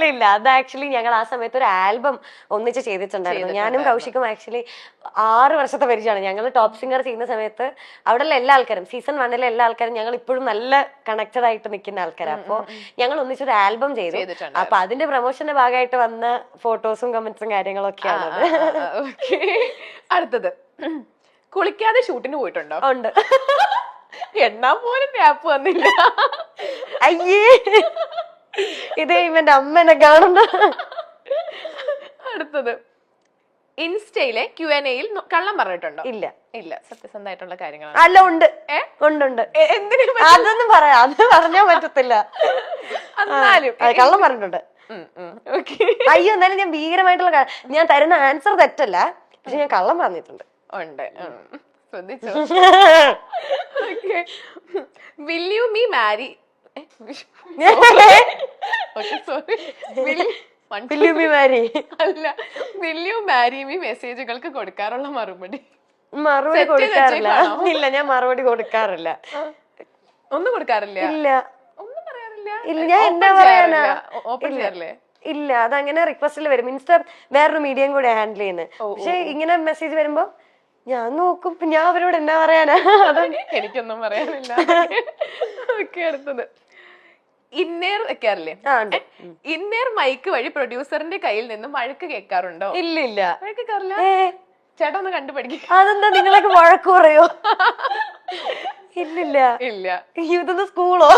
ഇല്ല. ഇല്ല അത് ആക്ച്വലി ഞങ്ങൾ ആ സമയത്ത് ഒരു ആൽബം ഒന്നിച്ച് ചെയ്തിട്ടുണ്ടായിരുന്നു. ഞാനും കൗശിക്കും ആക്ച്വലി ആറ് വർഷത്തെ പരിചയമാണ്. ഞങ്ങൾ ടോപ്പ് സിംഗർ ചെയ്യുന്ന സമയത്ത് അവിടെയുള്ള എല്ലാ ആൾക്കാരും സീസൺ വണ്ണിലെ എല്ലാ ആൾക്കാരും ഞങ്ങൾ ഇപ്പോഴും നല്ല കണക്റ്റഡ് ആയിട്ട് നിൽക്കുന്ന ആൾക്കാരാണ് അപ്പോൾ ഞങ്ങൾ ഒന്നിച്ചൊരു ആൽബം ചെയ്തു. അപ്പൊ അതിന്റെ പ്രൊമോഷന്റെ ഭാഗമായിട്ട് വന്ന ഫോട്ടോസും കമന്റ്സും കാര്യങ്ങളൊക്കെയാണ് അടുത്തത്. കുളിക്കാതെ ഷൂട്ടിന് പോയിട്ടുണ്ടോ? ഉണ്ട്. എണ്ണാൻ പോലും ഗ്യാപ്പ് വന്നില്ല. അയ്യേ. ഇത് ഇവന്റെ അമ്മനെ കാണുന്ന. അടുത്തത്. ഇൻസ്റ്റയിലെ ക്യു എൻ എയിൽ കള്ളം പറഞ്ഞിട്ടുണ്ടോ? ഇല്ല. ഇല്ല. സത്യസന്ധമായിട്ടുള്ള കാര്യങ്ങൾ അല്ല ഉണ്ട്. ഉണ്ട് ഉണ്ട്. അതൊന്നും പറയാം. അത് പറഞ്ഞാ പറ്റത്തില്ല. കള്ളം പറഞ്ഞിട്ടുണ്ട്. ഓക്കെ. അയ്യോ എന്നാലും ഞാൻ ഭീകരമായിട്ടുള്ള ഞാൻ തരുന്ന ആൻസർ തെറ്റല്ല. പക്ഷെ ഞാൻ കള്ളം പറഞ്ഞിട്ടുണ്ട്. ഉണ്ട് ശ്രദ്ധിച്ചു ശ്രദ്ധിച്ചോ? Okay. Will you me marry അല്ല മാരി മീ മെസ്സേജുകൾക്ക് കൊടുക്കാറുള്ള മറുപടി? മറുപടി കൊടുക്കാറില്ല. ഇല്ല ഞാൻ മറുപടി കൊടുക്കാറില്ല. ഒന്നും കൊടുക്കാറില്ല? ഇല്ല. ഒന്നും പറയാറില്ല. ഇല്ല ഞാൻ എന്താ പറയാനാ. ഓപ്പൺ. ചെയ്യാറില്ലേ? ഇല്ല അതങ്ങനെ റിക്വസ്റ്റിൽ വരും. ഇൻസ്റ്റ വേറൊരു മീഡിയം കൂടെ ഹാൻഡിൽ ചെയ്യുന്നത് പക്ഷെ ഇങ്ങനെ മെസ്സേജ് വരുമ്പോ ഞാൻ നോക്കും. ഞാൻ അവരോട് എന്നാ പറയാനാ? എനിക്കൊന്നും പറയാനില്ല ഓക്കെ അടുത്തത്. ഇന്നേർ വെക്കാറില്ലേ? ഇന്നേർ മൈക്ക് വഴി പ്രൊഡ്യൂസറിന്റെ കയ്യിൽ നിന്ന് മഴക്ക് കേൾക്കാറുണ്ടോ? ഇല്ല ഇല്ല. മഴക്ക് ചേട്ടാ ഒന്ന് കണ്ടുപഠിക്കും. അതെന്താ നിങ്ങളൊക്കെ വഴക്ക് പറയോ? ഇല്ലില്ല. ഇല്ല. ഇതൊന്ന് സ്കൂളോ?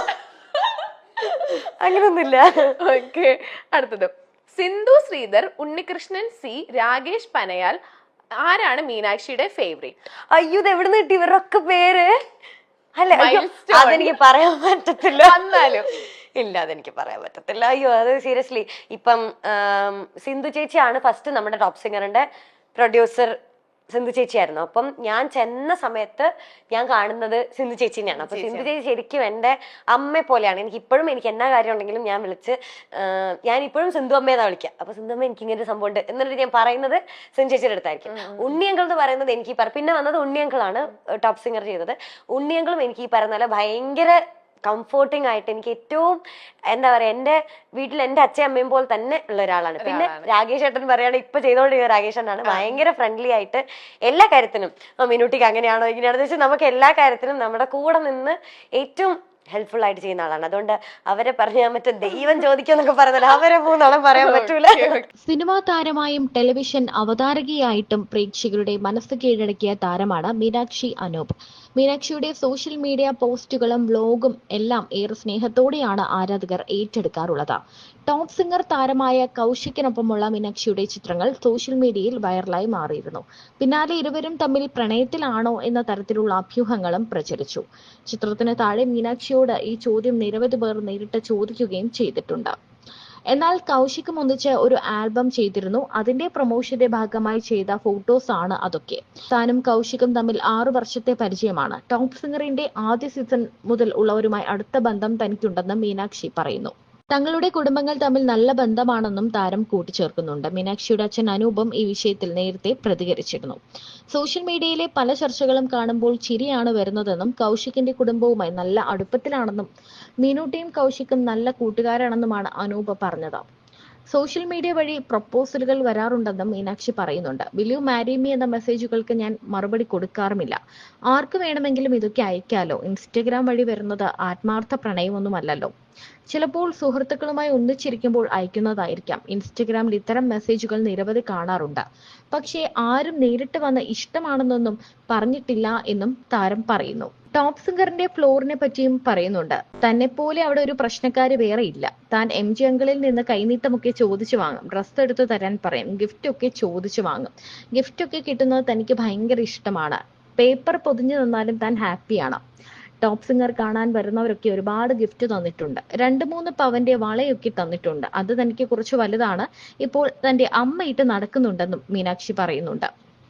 അങ്ങനൊന്നുമില്ല. ഓക്കെ. അടുത്തത്. സിന്ധു ശ്രീധർ ഉണ്ണികൃഷ്ണൻ സി രാകേഷ് പനയാൽ ആരാണ് മീനാക്ഷിയുടെ ഫേവറേറ്റ് അയ്യോ ഇത് എവിടെ കിട്ടി? ഇവരൊക്കെ പേര്? അല്ല. അതെനിക്ക് പറയാൻ പറ്റത്തില്ല. എന്നാലും. ഇല്ല അതെനിക്ക് പറയാൻ പറ്റത്തില്ല. അയ്യോ അത് സീരിയസ്ലി ഇപ്പം സിന്ധു ചേച്ചിയാണ് ഫസ്റ്റ് നമ്മുടെ ടോപ്പ് സിംഗറിന്റെ പ്രൊഡ്യൂസർ സിന്ധു ചേച്ചിയായിരുന്നു. അപ്പം ഞാൻ ചെന്ന സമയത്ത് ഞാൻ കാണുന്നത് സിന്ധു ചേച്ചിനെയാണ് അപ്പൊ സിന്ധു ചേച്ചി ശരിക്കും എന്റെ അമ്മയെ പോലെയാണ്. എനിക്ക് ഇപ്പോഴും എനിക്ക് എന്നാ കാര്യം ഉണ്ടെങ്കിലും ഞാൻ വിളിച്ച് ഞാൻ ഇപ്പോഴും സിന്ധു അമ്മയെന്നാ വിളിക്കാം. അപ്പൊ സിന്ധു അമ്മ എനിക്ക് ഇങ്ങനെ ഒരു സംഭവം ഉണ്ട് എന്നിട്ട് ഞാൻ പറയുന്നത് സിന്ധു ചേച്ചിയുടെ അടുത്തായിരിക്കും. ഉണ്ണിയങ്കൾ എന്ന് പറയുന്നത് എനിക്ക് പിന്നെ വന്നത് ഉണ്ണിയങ്കളാണ് ടോപ്പ് സിംഗർ ചെയ്തത്. ഉണ്ണിയങ്കളും എനിക്ക് ഈ പറയുന്ന പോലെ ഭയങ്കര കംഫോർട്ടിംഗ് ആയിട്ട് എനിക്ക് ഏറ്റവും എന്താ പറയാ എന്റെ വീട്ടിൽ എന്റെ അച്ഛയും അമ്മയും പോലെ തന്നെ ഉള്ള ഒരാളാണ്. പിന്നെ രാകേഷ് ഏട്ടൻ പറയുകയാണ് ഇപ്പൊ ചെയ്തോണ്ടിരിക്കുന്ന രാകേഷ് ഏട്ടനാണ് ഭയങ്കര ഫ്രണ്ട്ലി ആയിട്ട് എല്ലാ കാര്യത്തിനും. "ആ, മിനുട്ടിക്ക് അങ്ങനെയാണോ ഇങ്ങനെയാണെന്ന് വെച്ചാൽ നമുക്ക് എല്ലാ കാര്യത്തിനും നമ്മുടെ കൂടെ നിന്ന് ഏറ്റവും ഹെൽപ്ഫുൾ ആയിട്ട് ചെയ്യുന്ന ആളാണ്. അതുകൊണ്ട് അവരെ പറഞ്ഞാൽ മറ്റേ ദൈവം ചോദിക്കാന്നൊക്കെ പറഞ്ഞാൽ അവരെ മൂന്നോളം പറയാൻ പറ്റൂല. സിനിമാ താരമായും ടെലിവിഷൻ അവതാരകയായിട്ടും പ്രേക്ഷകരുടെ മനസ്സ് കീഴടക്കിയ താരമാണ് മീനാക്ഷി അനൂപ്. മീനാക്ഷിയുടെ സോഷ്യൽ മീഡിയ പോസ്റ്റുകളും വ്ലോഗും എല്ലാം ഏറെ സ്നേഹത്തോടെയാണ് ആരാധകർ ഏറ്റെടുക്കാറുള്ളത്. ടോപ്പ് സിംഗർ താരമായ കൗശിക്കിനൊപ്പമുള്ള മീനാക്ഷിയുടെ ചിത്രങ്ങൾ സോഷ്യൽ മീഡിയയിൽ വൈറലായി മാറിയിരുന്നു. പിന്നാലെ ഇരുവരും തമ്മിൽ പ്രണയത്തിലാണോ എന്ന തരത്തിലുള്ള അഭ്യൂഹങ്ങളും പ്രചരിച്ചു. ചിത്രത്തിന് താഴെ മീനാക്ഷിയോട് ഈ ചോദ്യം നിരവധി പേർ നേരിട്ട് ചോദിക്കുകയും ചെയ്തിട്ടുണ്ട്. എന്നാൽ കൗശിക്കും ഒന്നിച്ച് ഒരു ആൽബം ചെയ്തിരുന്നു. അതിന്റെ പ്രൊമോഷന്റെ ഭാഗമായി ചെയ്ത ഫോട്ടോസ് ആണ് അതൊക്കെ. താനും കൗശിക്കും തമ്മിൽ ആറു വർഷത്തെ പരിചയമാണ്. ടോപ്പ് സിംഗറിന്റെ ആദ്യ സീസൺ മുതൽ ഉള്ളവരുമായി അടുത്ത ബന്ധം തനിക്കുണ്ടെന്ന് മീനാക്ഷി പറയുന്നു. തങ്ങളുടെ കുടുംബങ്ങൾ തമ്മിൽ നല്ല ബന്ധമാണെന്നും താരം കൂട്ടിച്ചേർക്കുന്നുണ്ട്. മീനാക്ഷിയുടെ അച്ഛൻ അനൂപം ഈ വിഷയത്തിൽ നേരത്തെ പ്രതികരിച്ചിരുന്നു. സോഷ്യൽ മീഡിയയിലെ പല ചർച്ചകളും കാണുമ്പോൾ ചിരിയാണ് വരുന്നതെന്നും കൗശിക്കിന്റെ കുടുംബവുമായി നല്ല അടുപ്പത്തിലാണെന്നും മീനൂട്ടിയും കൗശിക്കും നല്ല കൂട്ടുകാരാണെന്നുമാണ് അനൂപ് പറഞ്ഞത്. സോഷ്യൽ മീഡിയ വഴി പ്രപ്പോസലുകൾ വരാറുണ്ടെന്നും മീനാക്ഷി പറയുന്നുണ്ട്. വിൽ യു മാരി മീ എന്ന മെസ്സേജുകൾക്ക് ഞാൻ മറുപടി കൊടുക്കാറുമില്ല. ആർക്ക് വേണമെങ്കിലും ഇതൊക്കെ അയക്കാലോ? ഇൻസ്റ്റഗ്രാം വഴി വരുന്നത് ആത്മാർത്ഥ പ്രണയമൊന്നുമല്ലല്ലോ. ചിലപ്പോൾ സുഹൃത്തുക്കളുമായി ഒന്നിച്ചിരിക്കുമ്പോൾ അയക്കുന്നതായിരിക്കാം. ഇൻസ്റ്റഗ്രാമിൽ ഇത്തരം മെസ്സേജുകൾ നിരവധി കാണാറുണ്ട്. പക്ഷേ ആരും നേരിട്ട് വന്ന് ഇഷ്ടമാണെന്നൊന്നും പറഞ്ഞിട്ടില്ല എന്നും താരം പറയുന്നു. ടോപ്പ് സിംഗറിന്റെ ഫ്ലോറിനെ പറ്റിയും പറയുന്നുണ്ട്. തന്നെ പോലെ അവിടെ ഒരു പ്രശ്നക്കാര് വേറെ ഇല്ല. താൻ എം ജി അങ്കിളിൽ നിന്ന് കൈനീട്ടമൊക്കെ ചോദിച്ചു വാങ്ങും. ഡ്രസ്സ് എടുത്ത് തരാൻ പറയും. ഗിഫ്റ്റ് ഒക്കെ ചോദിച്ചു വാങ്ങും. ഗിഫ്റ്റ് ഒക്കെ കിട്ടുന്നത് തനിക്ക് ഭയങ്കര ഇഷ്ടമാണ്. പേപ്പർ പൊതിഞ്ഞു തന്നാലും താൻ ഹാപ്പിയാണ് ടോപ്പ് സിംഗർ കാണാൻ വരുന്നവരൊക്കെ ഒരുപാട് ഗിഫ്റ്റ് തന്നിട്ടുണ്ട്. രണ്ട് മൂന്ന് പവന്റെ വളയൊക്കെ തന്നിട്ടുണ്ട്. അത് തനിക്ക് കുറച്ച് വലുതാണ്. ഇപ്പോൾ തന്റെ അമ്മയിട്ട് നടക്കുന്നുണ്ടെന്നും മീനാക്ഷി പറയുന്നുണ്ട്.